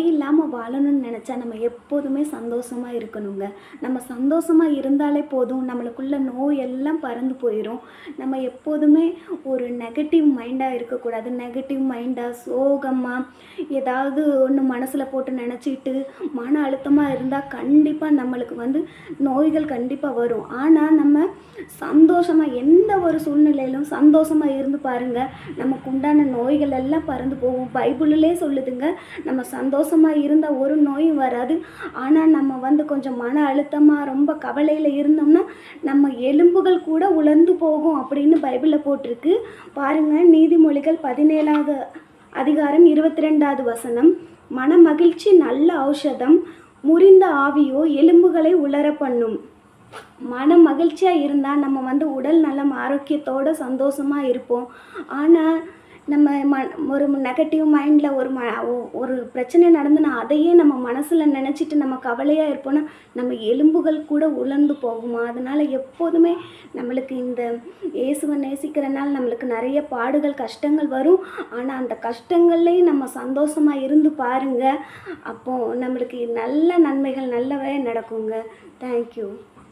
நோய் இல்லாமல் வாழணும்னு நினச்சா நம்ம எப்போதுமே சந்தோஷமாக இருக்கணுங்க. நம்ம சந்தோஷமாக இருந்தாலே போதும். நம்மளுக்குள்ள நோய் எல்லாம் பறந்து போயிடும் நம்ம எப்போதுமே ஒரு நெகட்டிவ் மைண்டாக இருக்கக்கூடாது. நெகட்டிவ் மைண்டாக சோகமாக ஏதாவது ஒன்று மனசில் போட்டு நினச்சிட்டு மன அழுத்தமாக இருந்தால் கண்டிப்பாக நம்மளுக்கு வந்து நோய்கள் கண்டிப்பாக வரும். ஆனால் நம்ம சந்தோஷமாக எந்த ஒரு சூழ்நிலையிலும் சந்தோஷமாக இருந்து பாருங்கள் நமக்கு உண்டான நோய்கள் எல்லாம் பறந்து போகும். பைபிளிலே சொல்லுதுங்க. நம்ம சந்தோஷம் மோசமாக இருந்தால் ஒரு நோயும் வராது. ஆனால் நம்ம வந்து கொஞ்சம் மன அழுத்தமாக ரொம்ப கவலையில் இருந்தோம்னா நம்ம எலும்புகள் கூட உலர்ந்து போகும் அப்படின்னு பைபிளில் போட்டிருக்கு. பாருங்கள் நீதிமொழிகள் பதினேழாவது அதிகாரம் இருபத்தி ரெண்டாவது வசனம். மன மகிழ்ச்சி நல்ல ஔஷதம் முறிந்த ஆவியோ எலும்புகளை உலர பண்ணும். மன மகிழ்ச்சியாக இருந்தால் நம்ம வந்து உடல் நலம் ஆரோக்கியத்தோட சந்தோஷமாக இருப்போம். ஆனால் நம்ம ம ஒரு நெகட்டிவ் மைண்டில் ஒரு ம ஒரு பிரச்சனை நடந்துன்னா அதையே நம்ம மனசில் நினச்சிட்டு நம்ம கவலையாக இருப்போம்னா நம்ம எலும்புகள் கூட உலர்ந்து போகுமா? அதனால் எப்போதுமே நம்மளுக்கு இந்த இயேசுவை நேசிக்கிறனால நம்மளுக்கு நிறைய பாடுகள் கஷ்டங்கள் வரும். ஆனால் அந்த கஷ்டங்கள்லேயும் நம்ம சந்தோஷமாக இருந்து பாருங்கள் அப்போது நம்மளுக்கு நல்ல நன்மைகள் நல்லவே நடக்குங்க. தேங்க்யூ